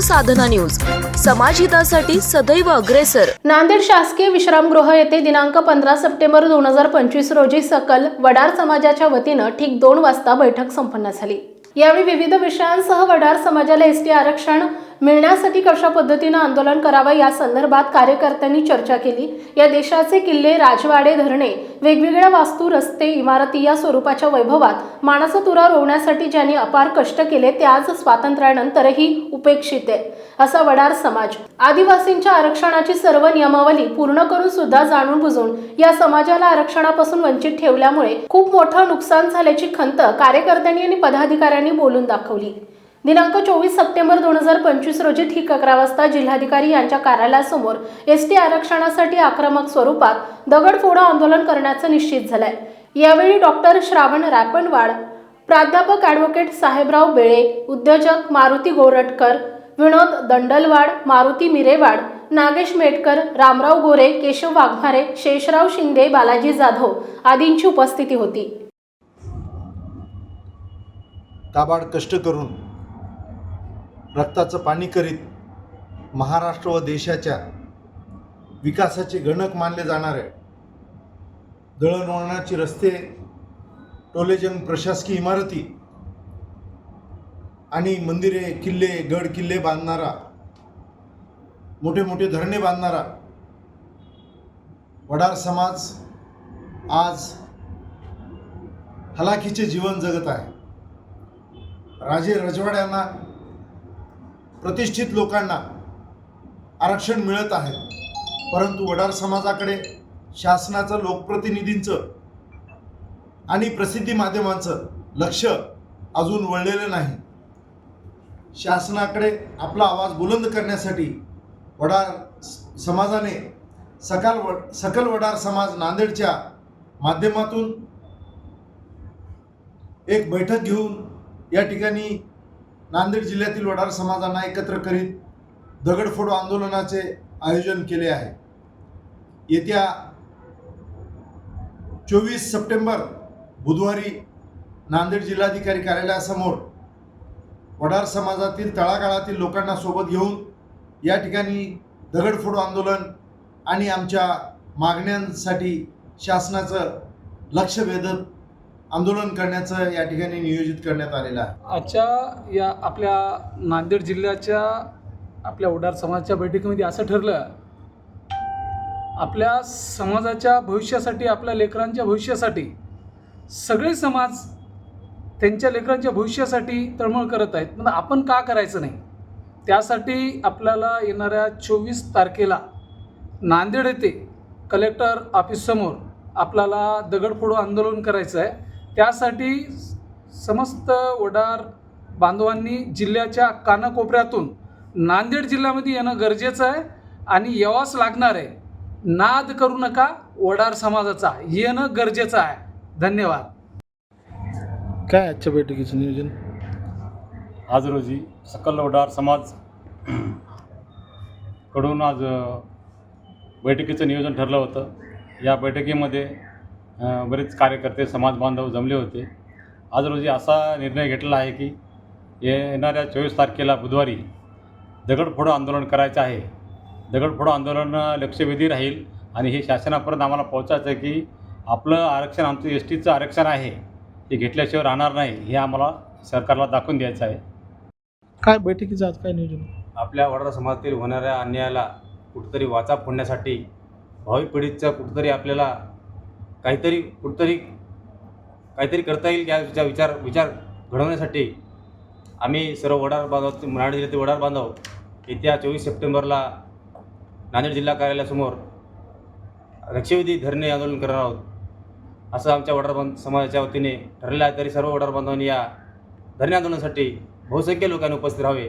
साधना news. समाजहितासाठी सदैव अग्रेसर. नांदेड शासकीय विश्रामगृह येथे दिनांक पंधरा सप्टेंबर दोन हजार पंचवीस रोजी सकल वडार समाजाच्या वतीनं ठीक दोन वाजता बैठक संपन्न झाली. यावेळी विविध विषयांसह वडार समाजाला एस टी आरक्षण मिळण्यासाठी कशा पद्धतीनं आंदोलन करावं या संदर्भात कार्यकर्त्यांनी चर्चा केली. या देशाचे किल्ले राजवाडे धरणे वेगवेगळ्या वास्तू रस्ते इमारती या स्वरूपाच्या वैभवात मानाचा तुरा रोवण्यासाठी ज्यांनी अपार कष्ट केले ते आज स्वातंत्र्यानंतरही उपेक्षित आहे असा वडार समाज. आदिवासींच्या आरक्षणाची सर्व नियमावली पूर्ण करून सुद्धा जाणून बुजून या समाजाला आरक्षणापासून वंचित ठेवल्यामुळे खूप मोठं नुकसान झाल्याची खंत कार्यकर्त्यांनी आणि पदाधिकाऱ्यांनी बोलून दाखवली. दिनांक चोवीस सप्टेंबर दोन हजार पंचवीस रोजी ठीक अकरा वाजता जिल्हाधिकारी यांच्या कार्यालयासमोर एस टी आरक्षणासाठी आक्रमक स्वरूपात दगडफोडा आंदोलन करण्याचं निश्चित झालंय. यावेळी डॉक्टर श्रावण रापणवाड प्राध्यापक ॲडव्होकेट साहेबराव बेळे उद्योजक मारुती गोरटकर विनोद दंडलवाड मारुती मिरेवाड नागेश मेटकर रामराव गोरे केशव वाघमारे शेषराव शिंदे बालाजी जाधव आदींची उपस्थिती होती. काबाड कष्ट करून रक्ताचं पाणी करीत महाराष्ट्र व देशाच्या विकासाचे गणक मानले जाणारे दळणवळणाचे रस्ते टोलेजंग प्रशासकीय इमारती आणि मंदिरे किल्ले गड किल्ले बांधणारा मोठे मोठे धरणे बांधणारा वडार समाज आज हलाखीचे जीवन जगत आहे. राजे रजवाड्यांना प्रतिष्ठित लोकांना आरक्षण मिळत आहे. परंतु वडार समाजाकडे शासनाचं लोकप्रतिनिधींचं आणि प्रसिद्धी माध्यमांचं लक्ष अजून वळलेलं नाही. शासनाकडे आपला आवाज बुलंद करण्यासाठी वडार स- समाजाने सकाल व सकल वडार समाज नांदेडच्या माध्यमातून एक बैठक घेऊन या ठिकाणी नांदेड जिल्ह्यातील वडार समाजांना एकत्र करीत दगडफोड आंदोलनाचे आयोजन केले आहे. येत्या चोवीस सप्टेंबर बुधवारी नांदेड जिल्हाधिकारी कार्यालयासमोर वडार समाजातील तळागाळातील लोकांना सोबत घेऊन या ठिकाणी दगडफोड आंदोलन आणि आमच्या मागण्यांसाठी शासनाचं लक्ष वेधत आंदोलन करण्याचं या ठिकाणी नियोजित करण्यात आलेलं आहे. आजच्या या आपल्या नांदेड जिल्ह्याच्या आपल्या उडार समाजाच्या बैठकीमध्ये असं ठरलं आपल्या समाजाच्या भविष्यासाठी आपल्या लेकरांच्या भविष्यासाठी सगळे समाज त्यांच्या लेकरांच्या भविष्यासाठी तळमळ करत आहेत. मग आपण का करायचं नाही? त्यासाठी आपल्याला येणाऱ्या चोवीस तारखेला नांदेड येथे कलेक्टर ऑफिससमोर आपल्याला दगडफोड आंदोलन करायचं आहे. त्यासाठी समस्त वडार बांधवांनी जिल्ह्याच्या कानाकोपऱ्यातून नांदेड जिल्ह्यामध्ये येणं गरजेचं आहे आणि यावाच लागणार आहे. नाद करू नका वडार समाजाचा. येणं गरजेचं आहे. धन्यवाद. काय आजच्या बैठकीचं नियोजन? आज रोजी सकल वडार समाजकडून आज बैठकीचं नियोजन ठरलं होतं. या बैठकीमध्ये बरेच कार्यकर्ते समाज बांधव जमले होते. आज रोजी असा निर्णय घेतलेला आहे की येणाऱ्या चोवीस तारखेला बुधवारी दगडफोडो आंदोलन करायचं आहे. दगडफोडो आंदोलन लक्षवेधी राहील आणि हे शासनापर्यंत आम्हाला पोहोचायचं आहे की आपलं आरक्षण आमचं एस टीचं आरक्षण आहे हे घेतल्याशिवाय राहणार नाही हे आम्हाला सरकारला दाखवून द्यायचं आहे. काय बैठकीचं आज काय नियोजन? आपल्या वडार समाजातील होणाऱ्या अन्यायाला कुठंतरी वाचा फोडण्यासाठी भावी पिढीचा कुठंतरी आपल्याला काहीतरी कुठंतरी काहीतरी करता येईल याचा विचार विचार घडवण्यासाठी. आम्ही सर्व वडार बांधव नांदेड जिल्ह्यातील वडार बांधव येत्या चोवीस सप्टेंबरला नांदेड जिल्हा कार्यालयासमोर लक्षवेधी धरणे आंदोलन करणार आहोत. असं आमच्या वडार बांध समाजाच्या वतीने ठरलेलं आहे. तरी सर्व वडार बांधवांनी या धरणे आंदोलनासाठी बहुसंख्य लोकांनी उपस्थित राहावे.